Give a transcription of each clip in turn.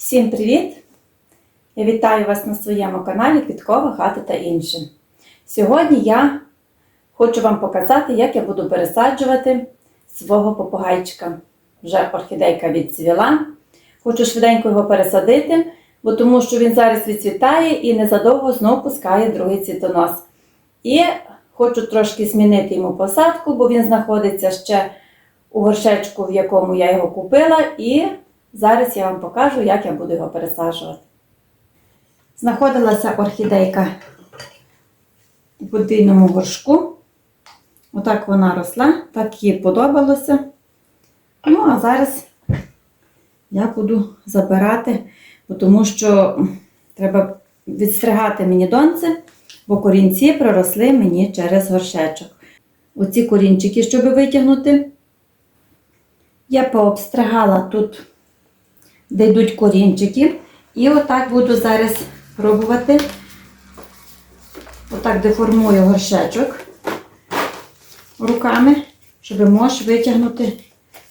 Всім привіт! Я вітаю вас на своєму каналі Квіткова хата та інше. Сьогодні я хочу вам показати, як я буду пересаджувати свого попугайчика. Вже орхідейка відцвіла. Хочу швиденько його пересадити, бо тому що він зараз відцвітає і незадовго знов пускає другий цвітонос. І хочу трошки змінити йому посадку, бо він знаходиться ще у горшечку, в якому я його купила, і зараз я вам покажу, як я буду його пересаджувати. Знаходилася орхідейка у подвійному горшку. Отак вона росла, так їй подобалося. Ну, а зараз я буду забирати, тому що треба відстригати мені донце, бо корінці проросли мені через горшечок. Оці корінчики, щоб витягнути, я пообстригала тут, де йдуть корінчики. І отак буду зараз пробувати. Отак деформую горшечок руками, щоб можеш витягнути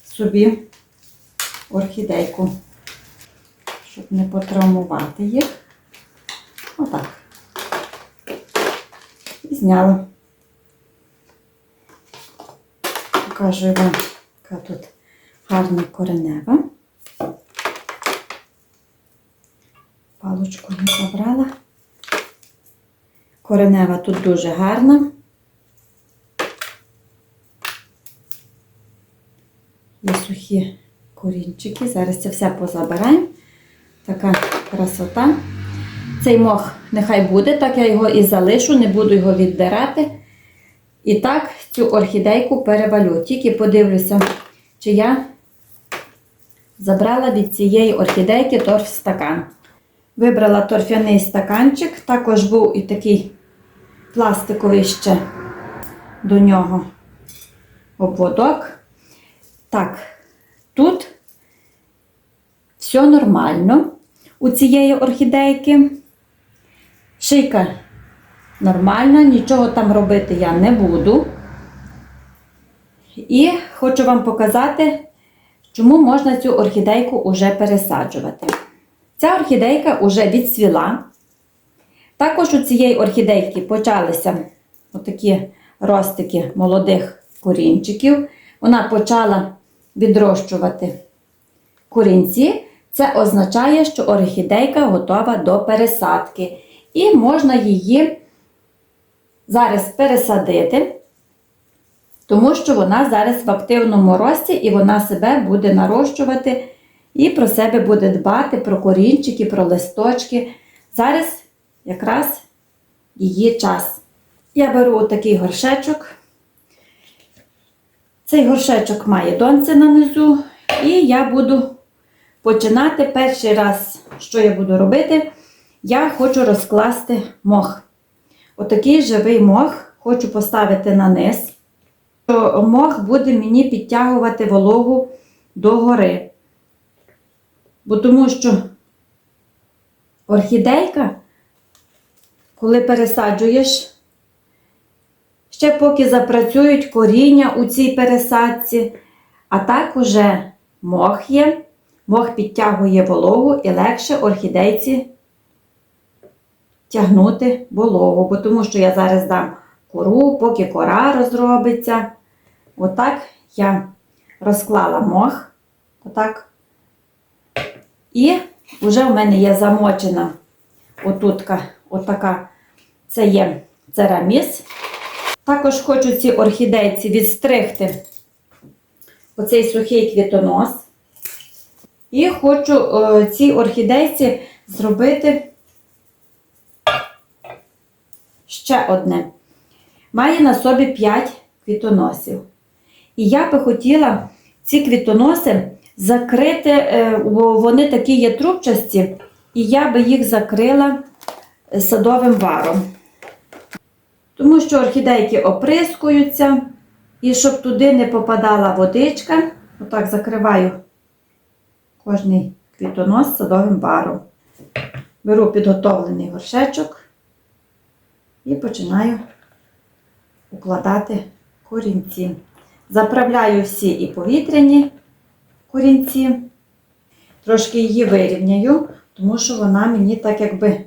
собі орхідейку, щоб не потравмувати їх. Отак. І зняла. Покажу вам, яка тут гарна коренева. Палочку забрала. Коренева тут дуже гарна. Є сухі корінчики. Зараз це все позабираємо. Така красота. Цей мох нехай буде, так я його і залишу, не буду його віддирати. І так цю орхідейку перевалю. Тільки подивлюся, чи я забрала від цієї орхідейки торфстакан. Вибрала торфяний стаканчик, також був і такий пластиковий ще до нього обводок. Так, тут все нормально у цієї орхідейки. Шийка нормальна, нічого там робити я не буду. І хочу вам показати, чому можна цю орхідейку уже пересаджувати. Ця орхідейка вже відцвіла. Також у цієї орхідейки почалися отакі ростики молодих корінчиків. Вона почала відрощувати корінці. Це означає, що орхідейка готова до пересадки. І можна її зараз пересадити, тому що вона зараз в активному рості і вона себе буде нарощувати і про себе буде дбати, про корінчики, про листочки. Зараз якраз її час. Я беру такий горшечок. Цей горшечок має донце на низу, і я буду починати перший раз, що я буду робити, я хочу розкласти мох. Отакий живий мох хочу поставити на низ. Мох буде мені підтягувати вологу догори. Бо тому що орхідейка, коли пересаджуєш, ще поки запрацюють коріння у цій пересадці, а так уже мох є, мох підтягує вологу і легше орхідейці тягнути вологу, бо тому що я зараз дам кору, поки кора розробиться. Отак я розклала мох. Отак. І вже в мене є замочена отутка, отака, це є цераміс. Також хочу ці орхідейці відстригти оцей сухий квітонос. І хочу е, цій орхідейці зробити ще одне. Має на собі 5 квітоносів. І я би хотіла ці квітоноси закрити, е, вони такі є трубчасті, і я би їх закрила садовим варом. Тому що орхідейки оприскуються, і щоб туди не попадала водичка, отак закриваю кожний квітонос садовим варом. Беру підготовлений горшечок і починаю укладати корінці. Заправляю всі і повітряні корінці. трошки її вирівняю, тому що вона мені так якби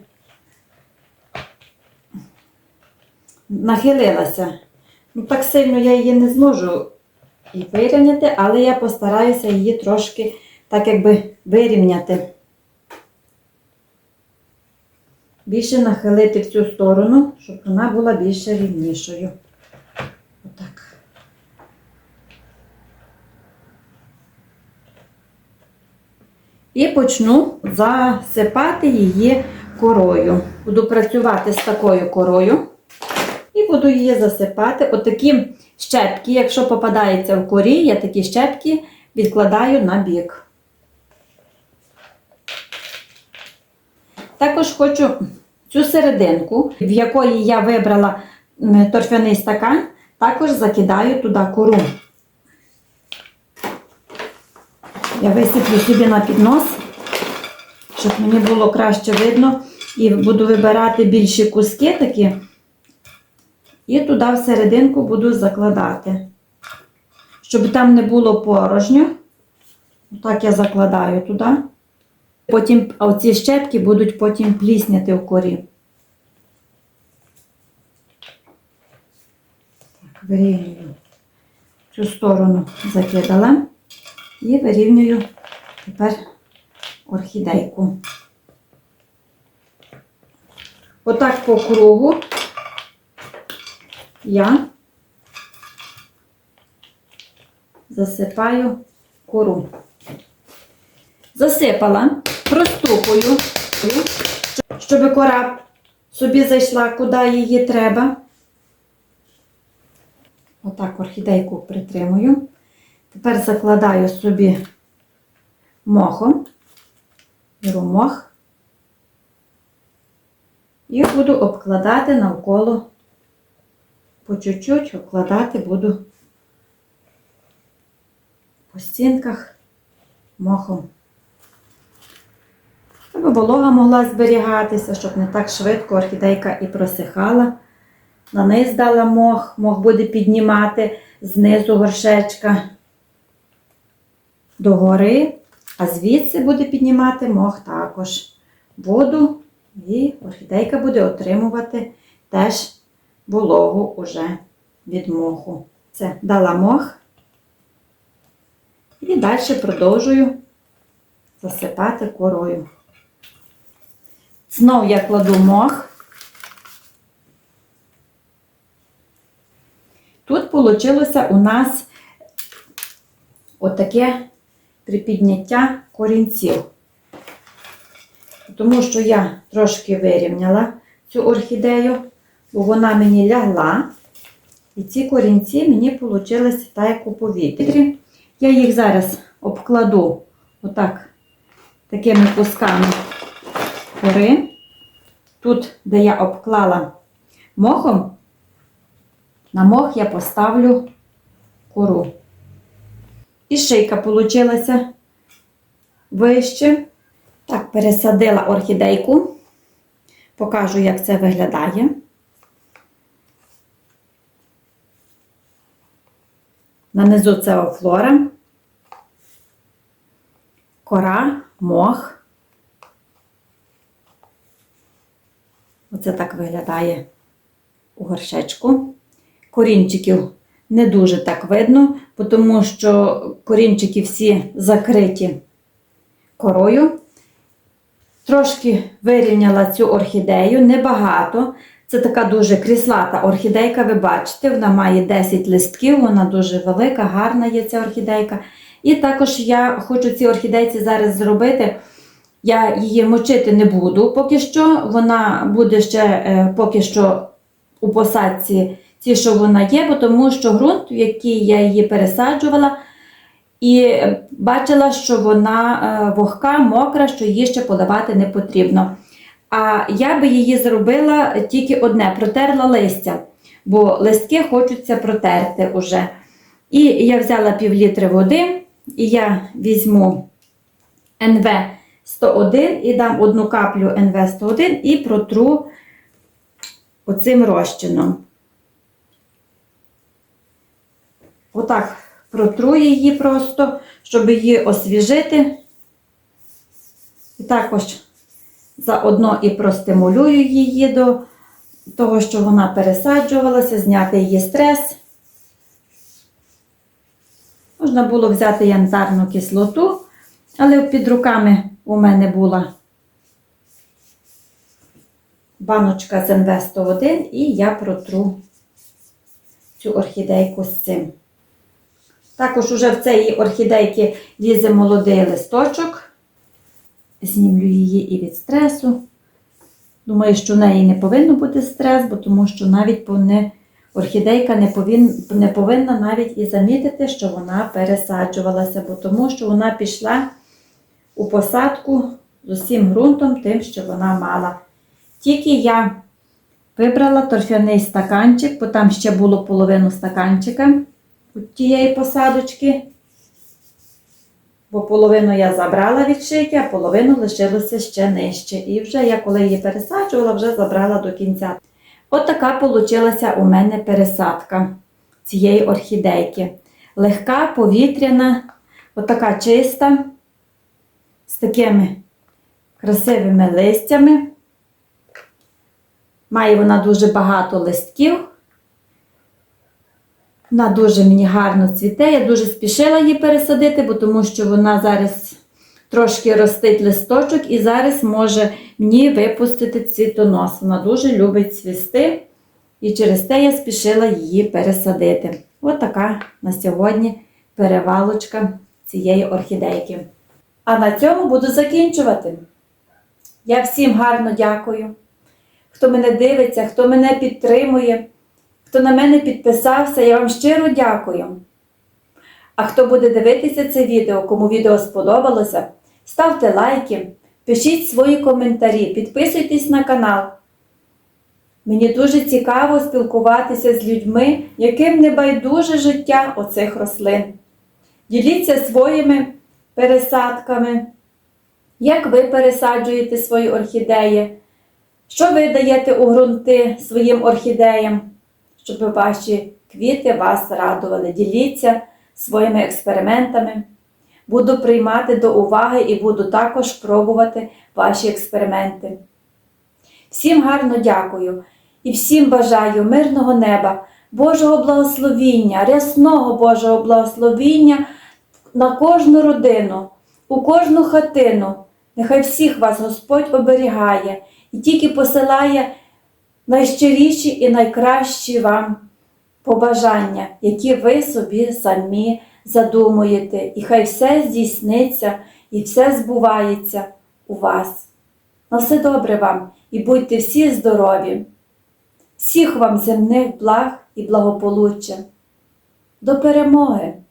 нахилилася. Ну, так сильно я її не зможу і вирівняти, але я постараюся її трошки так якби вирівняти. Більше нахилити в цю сторону, щоб вона була більше рівнішою. Отак. І почну засипати її корою. Буду працювати з такою корою. І буду її засипати. Отакі щепки, якщо попадається в корі, я такі щепки відкладаю на бік. Також хочу цю серединку, в якої я вибрала торфяний стакан, також закидаю туди кору. Я висиплю собі на піднос, щоб мені було краще видно. І буду вибирати більші куски такі. І туди всерединку буду закладати. Щоб там не було порожньо. Так я закладаю туди. Потім оці щепки будуть потім плісняти в корі. Так, вирівнюю. Цю сторону закидала. І вирівнюю тепер орхідейку. Отак по кругу я засипаю кору. Засипала, простукую, щоб кора собі зайшла, куди її треба. Отак орхідейку притримую. Тепер закладаю собі мохом, беру мох. І буду обкладати навколо, по чуть-чуть обкладати буду по стінках мохом. Щоб волога могла зберігатися, щоб не так швидко орхідейка і просихала. На низ дала мох, мох буде піднімати знизу горшечка догори, а звідси буде піднімати мох також воду, і орхідейка буде отримувати теж вологу уже від моху. Це дала мох. І далі продовжую засипати корою. Знов я кладу мох. Тут вийшло у нас отаке припідняття корінців. Тому що я трошки вирівняла цю орхідею, бо вона мені лягла. І ці корінці мені вийшли так, як у повітрі. Я їх зараз обкладу отак такими кусками кори. Тут, де я обклала мохом, на мох я поставлю кору. І шийка вийшла вище. Так, пересадила орхідейку. Покажу, як це виглядає. Нанизу це флора, кора, мох. Оце так виглядає у горшечку. Корінчиків не дуже так видно, тому що корінчики всі закриті корою. Трошки вирівняла цю орхідею, небагато. Це така дуже кріслата орхідейка, ви бачите, вона має 10 листків, вона дуже велика, гарна є ця орхідейка. І також я хочу цій орхідейці зараз зробити. Я її мочити не буду поки що. Вона буде ще е, поки що у посадці, ті, що вона є, бо тому що ґрунт, в який я її пересаджувала, і бачила, що вона е, вогка, мокра, що її ще поливати не потрібно. А я би її зробила тільки одне: протерла листя, бо листки хочуться протерти уже. І я взяла пів літри води, і я візьму НВ 101 і дам одну каплю НВ 101 і протру оцим розчином. Отак протру її просто, щоб її освіжити. І також заодно і простимулюю її до того, що вона пересаджувалася, зняти її стрес. Можна було взяти янтарну кислоту, але під руками у мене була баночка з НВ-101 і я протру цю орхідейку з цим. Також уже в цієї орхідейки лізе молодий листочок. Знімлю її і від стресу. Думаю, що в неї не повинно бути стрес, бо тому що навіть не, орхідейка не, повин, не повинна навіть і замітити, що вона пересаджувалася, бо тому що вона пішла у посадку з усім ґрунтом, тим, що вона мала. Тільки я вибрала торфяний стаканчик, бо там ще було половину стаканчика у тієї посадочки. Бо половину я забрала від шийки, а половину лишилося ще нижче. І вже я, коли її пересаджувала, вже забрала до кінця. От така получилася у мене пересадка цієї орхідейки. Легка, повітряна, отака чиста, з такими красивими листями. Має вона дуже багато листків. Вона дуже мені гарно цвіте. Я дуже спішила її пересадити, бо тому що вона зараз трошки ростить листочок і зараз може мені випустити цвітонос. Вона дуже любить цвісти, і через те я спішила її пересадити. Ось така на сьогодні перевалочка цієї орхідейки. А на цьому буду закінчувати. Я всім гарно дякую, хто мене дивиться, хто мене підтримує. Хто на мене підписався, я вам щиро дякую. А хто буде дивитися це відео, кому відео сподобалося, ставте лайки, пишіть свої коментарі, підписуйтесь на канал. Мені дуже цікаво спілкуватися з людьми, яким не байдуже життя оцих рослин. Діліться своїми пересадками, як ви пересаджуєте свої орхідеї, що ви даєте у ґрунти своїм орхідеям щоб ваші квіти вас радували. Діліться своїми експериментами. Буду приймати до уваги і буду також пробувати ваші експерименти. Всім гарно дякую і всім бажаю мирного неба, Божого благословіння, рясного Божого благословіння на кожну родину, у кожну хатину. Нехай всіх вас Господь оберігає і тільки посилає найщиріші і найкращі вам побажання, які ви собі самі задумуєте, і хай все здійсниться і все збувається у вас. На все добре вам і будьте всі здорові, всіх вам земних благ і благополуччя. До перемоги!